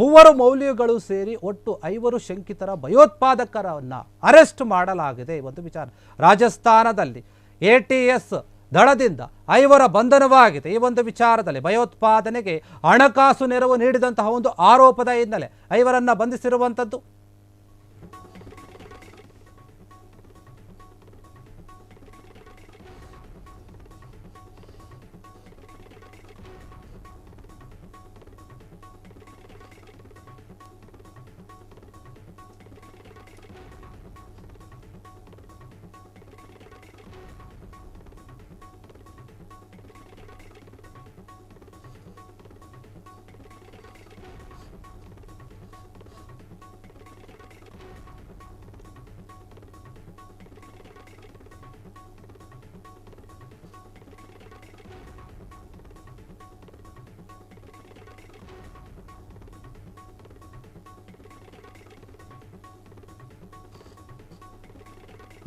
ಮೂವರು ಮೌಲ್ಯಗಳು ಸೇರಿ ಒಟ್ಟು ಐವರು ಶಂಕಿತರ ಭಯೋತ್ಪಾದಕರನ್ನು ಅರೆಸ್ಟ್ ಮಾಡಲಾಗಿದೆ. ಒಂದು ವಿಚಾರ, ರಾಜಸ್ಥಾನದಲ್ಲಿ ಎ ಟಿ ಎಸ್ ದಳದಿಂದ ಐವರ ಬಂಧನವಾಗಿದೆ. ಈ ಒಂದು ವಿಚಾರದಲ್ಲಿ ಭಯೋತ್ಪಾದನೆಗೆ ಹಣಕಾಸು ನೆರವು ನೀಡಿದಂತಹ ಒಂದು ಆರೋಪದ ಹಿನ್ನೆಲೆ ಐವರನ್ನು ಬಂಧಿಸಿರುವಂಥದ್ದು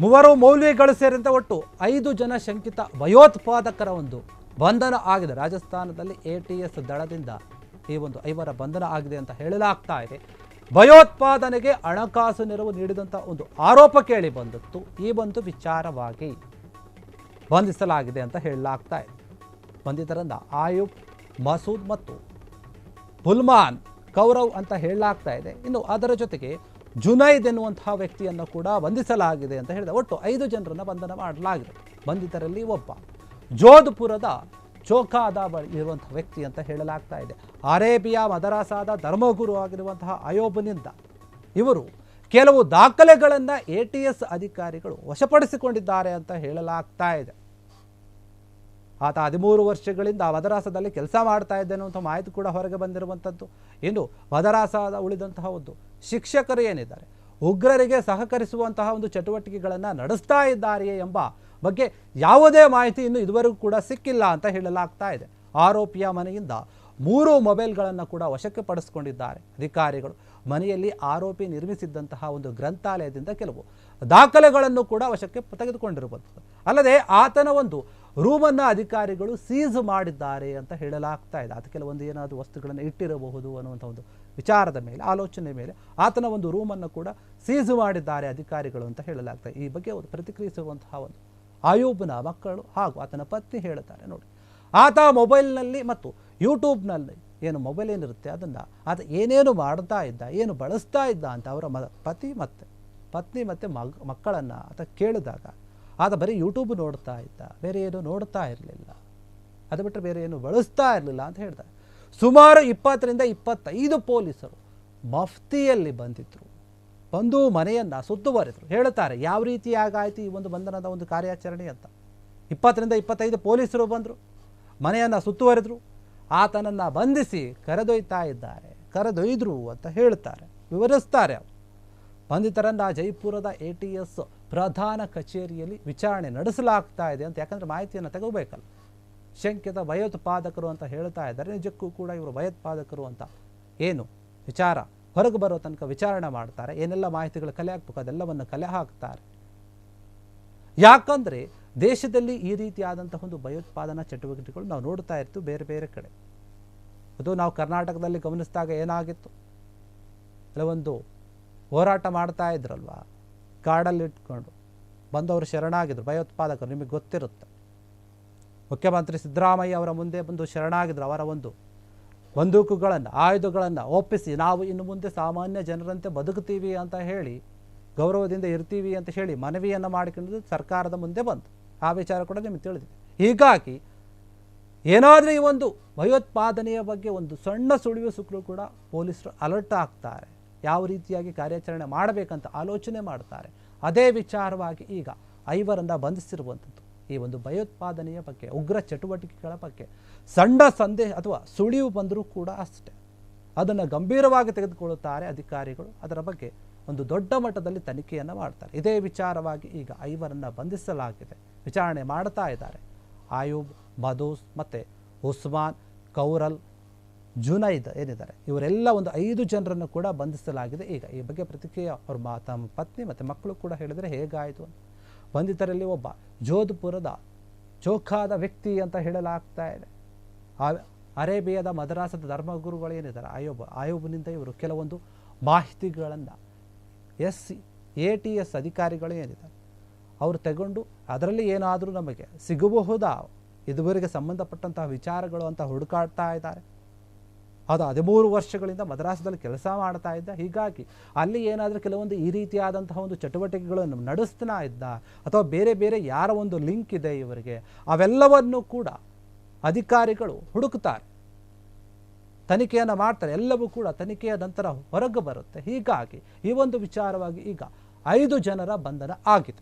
ಮೂವರು ಮೌಲ್ಯಗಳು ಸೇರಿದಂತೆ ಒಟ್ಟು ಐದು ಜನ ಶಂಕಿತ ಭಯೋತ್ಪಾದಕರ ಒಂದು ಬಂಧನ ಆಗಿದೆ. ರಾಜಸ್ಥಾನದಲ್ಲಿ ಎ ಟಿ ಎಸ್ ದಳದಿಂದ ಈ ಒಂದು ಐವರ ಬಂಧನ ಆಗಿದೆ ಅಂತ ಹೇಳಲಾಗ್ತಾ ಇದೆ. ಭಯೋತ್ಪಾದನೆಗೆ ಹಣಕಾಸು ನೆರವು ನೀಡಿದಂಥ ಒಂದು ಆರೋಪ ಕೇಳಿ ಬಂದಿತ್ತು. ಈ ಒಂದು ವಿಚಾರವಾಗಿ ಬಂಧಿಸಲಾಗಿದೆ ಅಂತ ಹೇಳಲಾಗ್ತಾ ಇದೆ. ಬಂಧಿತರನ್ನ ಆಯುಬ್, ಮಸೂದ್ ಮತ್ತು ಬುಲ್ಮಾನ್ ಕೌರವ್ ಅಂತ ಹೇಳಲಾಗ್ತಾ ಇದೆ. ಇನ್ನು ಅದರ ಜೊತೆಗೆ ಜುನೈದ್ ಎನ್ನುವಂತಹ ವ್ಯಕ್ತಿಯನ್ನು ಕೂಡ ಬಂಧಿಸಲಾಗಿದೆ ಅಂತ ಹೇಳಿದೆ. ಒಟ್ಟು ಐದು ಜನರನ್ನು ಬಂಧನ ಮಾಡಲಾಗಿದೆ. ಬಂಧಿತರಲ್ಲಿ ಒಬ್ಬ. ಜೋಧ್ಪುರದ ಚೋಕಾದ ಬಳಿ ಇರುವಂತಹ ವ್ಯಕ್ತಿ ಅಂತ ಹೇಳಲಾಗ್ತಾ ಇದೆ. ಅರೇಬಿಯಾ ಮದರಾಸಾದ ಧರ್ಮಗುರು ಆಗಿರುವಂತಹ ಅಯೋಬನಿಂದ ಇವರು ಕೆಲವು ದಾಖಲೆಗಳನ್ನು ಎ ಟಿ ಎಸ್ ಅಧಿಕಾರಿಗಳು ವಶಪಡಿಸಿಕೊಂಡಿದ್ದಾರೆ ಅಂತ ಹೇಳಲಾಗ್ತಾ ಇದೆ. ಆತ ಹದಿಮೂರು ವರ್ಷಗಳಿಂದ ಮದರಾಸದಲ್ಲಿ ಕೆಲಸ ಮಾಡ್ತಾ ಇದ್ದೇನೆ ಅಂತ ಮಾಹಿತಿ ಕೂಡ ಹೊರಗೆ ಬಂದಿರುವಂಥದ್ದು. ಇನ್ನು ಮದರಾಸದ ಉಳಿದಂತಹ ಒಂದು ಶಿಕ್ಷಕರು ಏನಿದ್ದಾರೆ? ಉಗ್ರರಿಗೆ ಸಹಕರಿಸುವಂತಹ ಒಂದು ಚಟುವಟಿಕೆಗಳನ್ನು ನಡೆಸ್ತಾ ಇದ್ದಾರೆಯೇ ಎಂಬ ಬಗ್ಗೆ ಯಾವುದೇ ಮಾಹಿತಿ ಇನ್ನು ಇದುವರೆಗೂ ಕೂಡ ಸಿಕ್ಕಿಲ್ಲ ಅಂತ ಹೇಳಲಾಗ್ತಾ ಇದೆ. ಆರೋಪಿಯ ಮನೆಯಿಂದ ಮೂರು ಮೊಬೈಲ್ಗಳನ್ನು ಕೂಡ ವಶಕ್ಕೆ ಪಡಿಸ್ಕೊಂಡಿದ್ದಾರೆ ಅಧಿಕಾರಿಗಳು. ಮನೆಯಲ್ಲಿ ಆರೋಪಿ ನಿರ್ಮಿಸಿದ್ದಂತಹ ಒಂದು ಗ್ರಂಥಾಲಯದಿಂದ ಕೆಲವು ದಾಖಲೆಗಳನ್ನು ಕೂಡ ವಶಕ್ಕೆ ತೆಗೆದುಕೊಂಡಿರುವಂಥದ್ದು. ಅಲ್ಲದೆ ಆತನ ಒಂದು ರೂಮನ್ನು ಅಧಿಕಾರಿಗಳು ಸೀಸ್ ಮಾಡಿದ್ದಾರೆ ಅಂತ ಹೇಳಲಾಗ್ತಾ ಇದೆ. ಅದು ಕೆಲವೊಂದು ಏನಾದರೂ ವಸ್ತುಗಳನ್ನು ಇಟ್ಟಿರಬಹುದು ಅನ್ನುವಂಥ ಒಂದು ವಿಚಾರದ ಮೇಲೆ, ಆಲೋಚನೆ ಮೇಲೆ ಆತನ ಒಂದು ರೂಮನ್ನು ಕೂಡ ಸೀಸ್ ಮಾಡಿದ್ದಾರೆ ಅಧಿಕಾರಿಗಳು ಅಂತ ಹೇಳಲಾಗ್ತಾ ಈ ಬಗ್ಗೆ ಒಂದು ಪ್ರತಿಕ್ರಿಯಿಸುವಂತಹ ಒಂದು ಆಯೂಬ್ನ ಮಕ್ಕಳು ಹಾಗೂ ಆತನ ಪತ್ನಿ ಹೇಳುತ್ತಾರೆ ನೋಡಿ. ಆತ ಮೊಬೈಲ್ನಲ್ಲಿ ಮತ್ತು ಯೂಟ್ಯೂಬ್ನಲ್ಲಿ ಏನು ಮೊಬೈಲ್ ಏನಿರುತ್ತೆ ಅದನ್ನು ಆತ ಏನೇನು ಮಾಡ್ತಾ ಇದ್ದ, ಏನು ಬಳಸ್ತಾ ಇದ್ದ ಅಂತ ಅವರ ಮ, ಪತಿ ಮತ್ತು, ಪತ್ನಿ ಮತ್ತು ಮಗ, ಮಕ್ಕಳನ್ನು ಆತ ಕೇಳಿದಾಗ ಆತ ಬರೀ ಯೂಟ್ಯೂಬ್ ನೋಡ್ತಾ ಇದ್ದ. ಬೇರೆ ಏನು ನೋಡ್ತಾ ಇರಲಿಲ್ಲ. ಅದು ಬಿಟ್ಟರೆ ಬೇರೆ ಏನು ಬಳಸ್ತಾ ಇರಲಿಲ್ಲ ಅಂತ ಹೇಳ್ತಾರೆ. ಸುಮಾರು ಇಪ್ಪತ್ತರಿಂದ ಇಪ್ಪತ್ತೈದು ಪೊಲೀಸರು ಮಫ್ತಿಯಲ್ಲಿ ಬಂದಿದ್ದರು ಬಂದು ಮನೆಯನ್ನು ಸುತ್ತುವರೆದರು. ಹೇಳ್ತಾರೆ ಯಾವ ರೀತಿಯಾಗಾಯಿತು ಈ ಒಂದು ಬಂಧನದ ಒಂದು ಕಾರ್ಯಾಚರಣೆ ಅಂತ. ಇಪ್ಪತ್ತರಿಂದ ಇಪ್ಪತ್ತೈದು ಪೊಲೀಸರು ಬಂದರು. ಮನೆಯನ್ನು ಸುತ್ತುವರೆದರು. ಆತನನ್ನು ಬಂಧಿಸಿ ಕರೆದೊಯ್ತಾ ಇದ್ದಾರೆ. ಕರೆದೊಯ್ದರು ಅಂತ ಹೇಳ್ತಾರೆ. ವಿವರಿಸ್ತಾರೆ ಬಂಧಿತರನ್ನ ಜೈಪುರದ ಎ ಟಿ ಎಸ್ ಪ್ರಧಾನ ಕಚೇರಿಯಲ್ಲಿ ವಿಚಾರಣೆ ನಡೆಸಲಾಗ್ತಾ ಇದೆ ಅಂತ, ಯಾಕಂದರೆ ಮಾಹಿತಿಯನ್ನು ತಗೋಬೇಕಲ್ಲ. ಶಂಕಿತ ಭಯೋತ್ಪಾದಕರು ಅಂತ ಹೇಳ್ತಾ ಇದ್ದಾರೆ, ನಿಜಕ್ಕೂ ಕೂಡ ಇವರು ಭಯೋತ್ಪಾದಕರು ಅಂತ. ಏನು? ವಿಚಾರ. ಹೊರಗೆ ಬರೋ ತನಕ ವಿಚಾರಣೆ ಮಾಡ್ತಾರೆ, ಏನೆಲ್ಲ ಮಾಹಿತಿಗಳು ಕಲೆ ಹಾಕ್ಬೇಕು, ಅದೆಲ್ಲವನ್ನು ಕಲೆ ಹಾಕ್ತಾರೆ. ಯಾಕಂದರೆ ದೇಶದಲ್ಲಿ ಈ ರೀತಿಯಾದಂತಹ ಒಂದು ಭಯೋತ್ಪಾದನಾ ಚಟುವಟಿಕೆಗಳು ನಾವು ನೋಡ್ತಾ ಇರ್ತೀವಿ ಬೇರೆ ಬೇರೆ ಕಡೆ. ಅದು ನಾವು ಕರ್ನಾಟಕದಲ್ಲಿ ಗಮನಿಸಿದಾಗ ಏನಾಗಿತ್ತು? ಕೆಲವೊಂದು ಹೋರಾಟ ಮಾಡ್ತಾ ಇದ್ರಲ್ವಾ? ಕಾಡಲ್ಲಿ ಇಟ್ಕೊಂಡು ಬಂದವರು ಶರಣಾಗಿದ್ರು, ಭಯೋತ್ಪಾದಕರು, ನಿಮಗೆ ಗೊತ್ತಿರುತ್ತೆ. ಮುಖ್ಯಮಂತ್ರಿ ಸಿದ್ದರಾಮಯ್ಯ ಅವರ ಮುಂದೆ ಬಂದು ಶರಣಾಗಿದ್ರು, ಅವರ ಒಂದು ಬಂದೂಕುಗಳನ್ನು, ಆಯುಧಗಳನ್ನು ಒಪ್ಪಿಸಿ, ನಾವು ಇನ್ನು ಮುಂದೆ ಸಾಮಾನ್ಯ ಜನರಂತೆ ಬದುಕುತ್ತೀವಿ ಅಂತ ಹೇಳಿ, ಗೌರವದಿಂದ ಇರ್ತೀವಿ ಅಂತ ಹೇಳಿ ಮನವಿಯನ್ನು ಮಾಡಿಕೊಂಡು ಸರ್ಕಾರದ ಮುಂದೆ ಬಂತು ಆ ವಿಚಾರ ಕೂಡ ನಿಮಗೆ ತಿಳಿದಿದೆ. ಹೀಗಾಗಿ ಏನಾದರೂ ಈ ಒಂದು ಭಯೋತ್ಪಾದನೆಯ ಬಗ್ಗೆ ಒಂದು ಸಣ್ಣ ಸುಳಿವು ಸುಕ್ಕರು ಕೂಡ ಪೊಲೀಸರು ಅಲರ್ಟ್ ಆಗ್ತಾರೆ. ಯಾವ ರೀತಿಯಾಗಿ ಕಾರ್ಯಾಚರಣೆ ಮಾಡಬೇಕಂತ ಆಲೋಚನೆ ಮಾಡ್ತಾರೆ. ಅದೇ ವಿಚಾರವಾಗಿ ಈಗ ಐವರನ್ನ ಬಂಧಿಸಿರುವಂಥದ್ದು, ಈ ಒಂದು ಭಯೋತ್ಪಾದನೆಯ ಬಗ್ಗೆ, ಉಗ್ರ ಚಟುವಟಿಕೆಗಳ ಬಗ್ಗೆ, ಸಣ್ಣ ಸಂದೇಹ ಅಥವಾ ಸುಳಿವು ಬಂದರೂ ಕೂಡ ಅಷ್ಟೇ. ಅದನ್ನು ಗಂಭೀರವಾಗಿ ತೆಗೆದುಕೊಳ್ಳುತ್ತಾರೆ ಅಧಿಕಾರಿಗಳು. ಅದರ ಬಗ್ಗೆ ಒಂದು ದೊಡ್ಡ ಮಟ್ಟದಲ್ಲಿ ತನಿಖೆಯನ್ನು ಮಾಡ್ತಾರೆ. ಇದೇ ವಿಚಾರವಾಗಿ ಈಗ ಐವರನ್ನು ಬಂಧಿಸಲಾಗಿದೆ. ವಿಚಾರಣೆ ಮಾಡ್ತಾ ಇದ್ದಾರೆ. ಆಯೂಬ್ ಮಧೂಸ್ ಮತ್ತು ಉಸ್ಮಾನ್, ಕೌರಲ್ ಜುನೈದ್ ಏನಿದ್ದಾರೆ ಇವರೆಲ್ಲ ಒಂದು ಐದು ಜನರನ್ನು ಕೂಡ ಬಂಧಿಸಲಾಗಿದೆ. ಈಗ ಈ ಬಗ್ಗೆ ಪ್ರತಿಕ್ರಿಯೆ ಅವ್ರ ಮಾ ತಮ್ಮ ಪತ್ನಿ ಮತ್ತು ಮಕ್ಕಳು ಕೂಡ ಹೇಳಿದರೆ ಹೇಗಾಯಿತು ಅಂತ. ಬಂಧಿತರಲ್ಲಿ ಒಬ್ಬ ಜೋಧ್ಪುರದ ಚೋಖಾದ ವ್ಯಕ್ತಿ ಅಂತ ಹೇಳಲಾಗ್ತಾ ಇದೆ. ಆ ಅರೇಬಿಯಾದ ಮದ್ರಾಸದ ಧರ್ಮಗುರುಗಳು ಏನಿದ್ದಾರೆ? ಆಯೋಬ, ಆಯೋಬನಿಂದ ಇವರು ಕೆಲವೊಂದು ಮಾಹಿತಿಗಳನ್ನು ಎಸ್ ಎ ಟಿ ಎಸ್ ಅಧಿಕಾರಿಗಳು ಏನಿದ್ದಾರೆ? ಅವರು ತಗೊಂಡು ಅದರಲ್ಲಿ ಏನಾದರೂ ನಮಗೆ ಸಿಗಬಹುದಾ? ಇದುವರೆಗೆ ಸಂಬಂಧಪಟ್ಟಂತಹ ವಿಚಾರಗಳು ಅಂತ ಹುಡುಕಾಡ್ತಾ ಇದ್ದಾರೆ. ಅದು ಹದಿಮೂರು ವರ್ಷಗಳಿಂದ ಮದ್ರಾಸದಲ್ಲಿ ಕೆಲಸ ಮಾಡ್ತಾ ಇದ್ದ. ಹೀಗಾಗಿ ಅಲ್ಲಿ ಏನಾದರೂ ಕೆಲವೊಂದು ಈ ರೀತಿಯಾದಂತಹ ಒಂದು ಚಟುವಟಿಕೆಗಳನ್ನು ನಡೆಸ್ತಾ ಇದ್ದ ಅಥವಾ ಬೇರೆ ಬೇರೆ ಯಾರ ಒಂದು ಲಿಂಕ್ ಇದೆ ಇವರಿಗೆ, ಅವೆಲ್ಲವನ್ನು ಕೂಡ ಅಧಿಕಾರಿಗಳು ಹುಡುಕ್ತಾರೆ. ತನಿಖೆಯನ್ನು ಮಾಡ್ತಾರೆ. ಎಲ್ಲವೂ ಕೂಡ ತನಿಖೆಯ ನಂತರ ಹೊರಗೆ ಬರುತ್ತೆ. ಹೀಗಾಗಿ ಈ ಒಂದು ವಿಚಾರವಾಗಿ ಈಗ ಐದು ಜನರ ಬಂಧನ ಆಗಿದೆ.